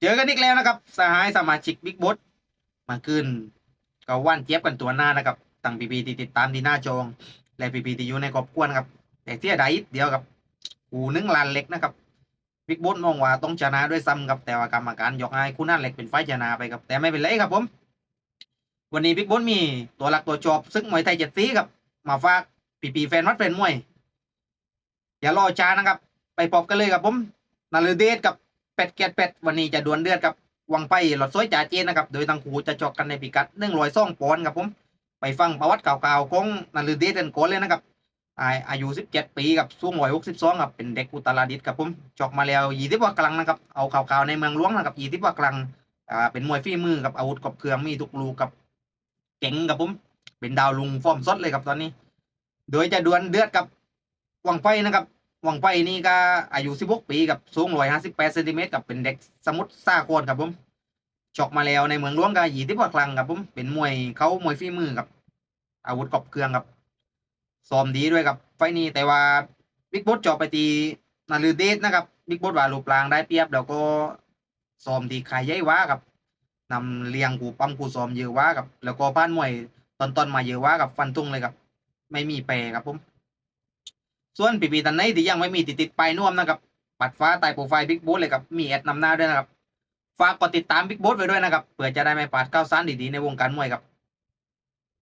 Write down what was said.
เจอกันอีกแล้วนะครับ สหายสมาชิกบิ๊กบอสมาคืนก็ว่านเจี๊ยบกันตัวหน้านะครับตั้งปีปีที่ติดตามที่หน้าจอง และปีปีที่อยู่ในกรอบกวนครับ แต่เสียดายเดียวครับหูนึ่งลานเล็กนะครับบิ๊กบอสมองว่าต้องชนะด้วยซ้ำครับแต่ว่ากรรมการยกให้คู่หน้าเล็กเป็นฝ่ายชนะไปครับแต่ไม่เป็นไรครับผม วันนี้บิ๊กบอสมีตัวหลักตัวจอบซึ่งมวยไทยเจ็ดสีครับ มาฝากปีปีแฟนวัดแฟนมวยอย่ารอช้านะครับ ไปพบกันเลยครับผมนาลือเดชกับ เป็ดเกียรติเป็ดวันนี้จะดวลเดือดกับวังไปหลอดซ้อยจ่าเจนนะครับ โดยทั้งคู่จะจอกกันในพิกัดหนึ่งร้อยซ่องปอนด์ครับผม ไปฟังประวัติเก่าๆของนาลือเดชกันก่อนเลยนะครับอาอายุสิบเจ็ดปีกับสูงร้อยหกสิบสองครับเป็นเด็กอุตรดิตถ์ครับผมจอกมาแล้วยี่สิบกว่ากลังนะครับเอาข่าๆในเมืองหลวงนะครับยี่สิบกว่ากลังอ่าเป็นมวยฝีมือกับอาวุธกับเครื่องมีทุกลูกกับเก่งครับผมเป็นดาวลุงฟอร์มสดเลยครับตอนนี้ โดยจะดวลเดือดกับวังไปนะครับ วังไปนี่ก็อายุ 16 ปีกับสูง158เซนติเมตรกับเป็นเด็กสมุทรสาครครับผมชกมาแล้วในเมืองหลวงก็ยี่สิบกว่าครั้งครับผมเป็นมวยเขามวยฝีมือกับ อาวุธกอบเครื่องครับซ้อมดีด้วยครับไฟนี้แต่ว่าบิ๊กบอสจอไปตีนาลือเดชนะครับบิ๊กบอสว่าลูปลางได้เปรียบ แล้วก็ซ้อมดีขายใหญ่ว้าครับนำเลียงกูปั๊มกูซ้อมเยอะว้าครับ แล้วก็พ้านมวยตอนตอนมาเยอะว้ากับฟันทุ่งเลยครับ ไม่มีแปรครับผม ส่วนปีปีตันไหนที่ยังไม่มีติดติดไปน่วมนะครับปัดฟ้าใต้โปรไฟล์บิ๊กบ s เลยครับมีแอดนำหน้าด้วยนะครับฝากกดติดตามบิ๊กบ s ไว้ด้วยนะครับเผื่อจะได้ไม่พลาดข่าวสารดีๆในวงการมวยครับ